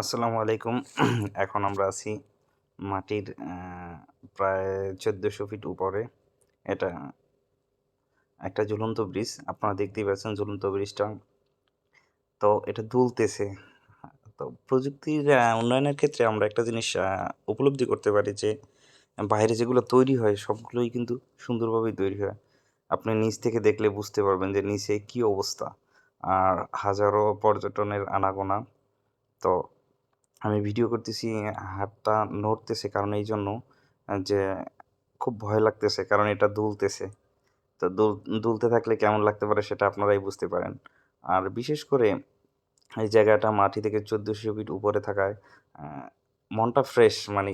আসসালামু আলাইকুম। এখন আমরা আছি মাটির প্রায় চোদ্দোশো ফিট উপরে। এটা একটা ঝুলন্ত ব্রিজ। আপনারা দেখতেই পাচ্ছেন ঝুলন্ত ব্রিজটা। তো এটা দুলতেছে। তো প্রযুক্তির উন্নয়নের ক্ষেত্রে আমরা একটা জিনিস উপলব্ধি করতে পারি যে, বাইরে যেগুলো তৈরি হয়, সবগুলোই কিন্তু সুন্দরভাবেই তৈরি হয়। আপনি নিচ থেকে দেখলে বুঝতে পারবেন যে নিচে কি অবস্থা। আর হাজারো পর্যটনের আনাগোনা। তো আমি ভিডিও করতেছি, হাতটা নড়তেছে কারণ এই জন্য, যে খুব ভয় লাগতেছে কারণ এটা দুলতেছে। তো দুল, দুলতে থাকলে কেমন লাগতে পারে সেটা আপনারাই বুঝতে পারেন। আর বিশেষ করে এই জায়গাটা মাটি থেকে চোদ্দোশো ফিট উপরে থাকায় মনটা ফ্রেশ মানে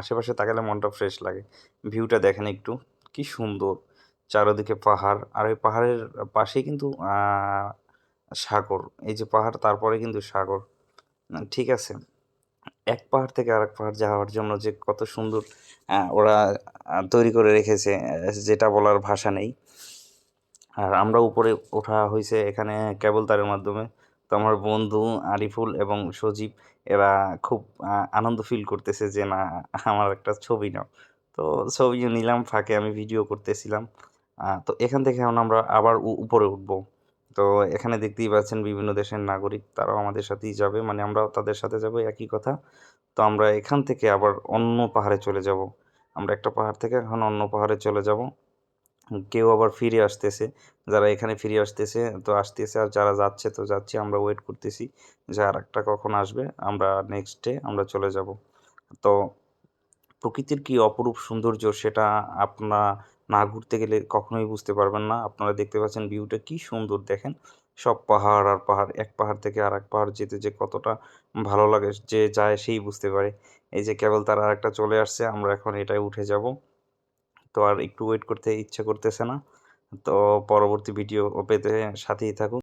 আশেপাশে তাকালে মনটা ফ্রেশ লাগে। ভিউটা দেখেন একটু, কি সুন্দর। চারোদিকে পাহাড়, আর ওই পাহাড়ের পাশেই কিন্তু সাগর। এই যে পাহাড়, তারপরে কিন্তু সাগর। ঠিক আছে? এক পাহাড় থেকে আরেক পাহাড় যাওয়ার জন্য যে কত সুন্দর ওরা তৈরি করে রেখেছে যেটা বলার ভাষা নেই। আর আমরা উপরে ওঠা হয়েছে এখানে কেবল তারের মাধ্যমে। তো আমার বন্ধু আরিফুল এবং সজীব, এরা খুব আনন্দ ফিল করতেছে যে না, আমার একটা ছবি নাও। তো ছবিও নিলাম, ফাঁকে আমি ভিডিও করতেছিলাম। তো এখান থেকে এখন আমরা আবার উপরে উঠবো। তো এখানে দেখতেই পাচ্ছেন বিভিন্ন দেশের নাগরিক তারাও আমাদের সাথেই যাবে মানে আমরাও তাদের সাথে যাব, একই কথা। তো আমরা এখান থেকে আবার অন্য পাহাড়ে চলে যাব। আমরা একটা পাহাড় থেকে এখন অন্য পাহাড়ে চলে যাব। কেউ আবার ফিরে আসতেছে, যারা এখানে ফিরে আসতেছে, তো আসতেছে আর যারা যাচ্ছে তো যাচ্ছে, আমরা ওয়েট করতেছি যে আর একটা কখন আসবে, আমরা নেক্সট ডে আমরা চলে যাব। তো প্রকৃতির কি অপরূপ সৌন্দর্য সেটা আপনারা না ঘুরতে গেলে কখনোই বুঝতে পারবেন না। আপনারা দেখতে পাচ্ছেন ভিউটা কি সুন্দর দেখেন। সব পাহাড় আর পাহাড়, এক পাহাড় থেকে আর এক পাহাড় যেতে যে কতটা ভালো লাগে, যে যায় সেই বুঝতে পারে। এই যে কেবল তার আর একটা চলে আসছে, আমরা এখন এটাই উঠে যাব। তো আর একটু ওয়েট করতে ইচ্ছে করতেছে না। তো পরবর্তী ভিডিও পেতে সাথেই থাকুন।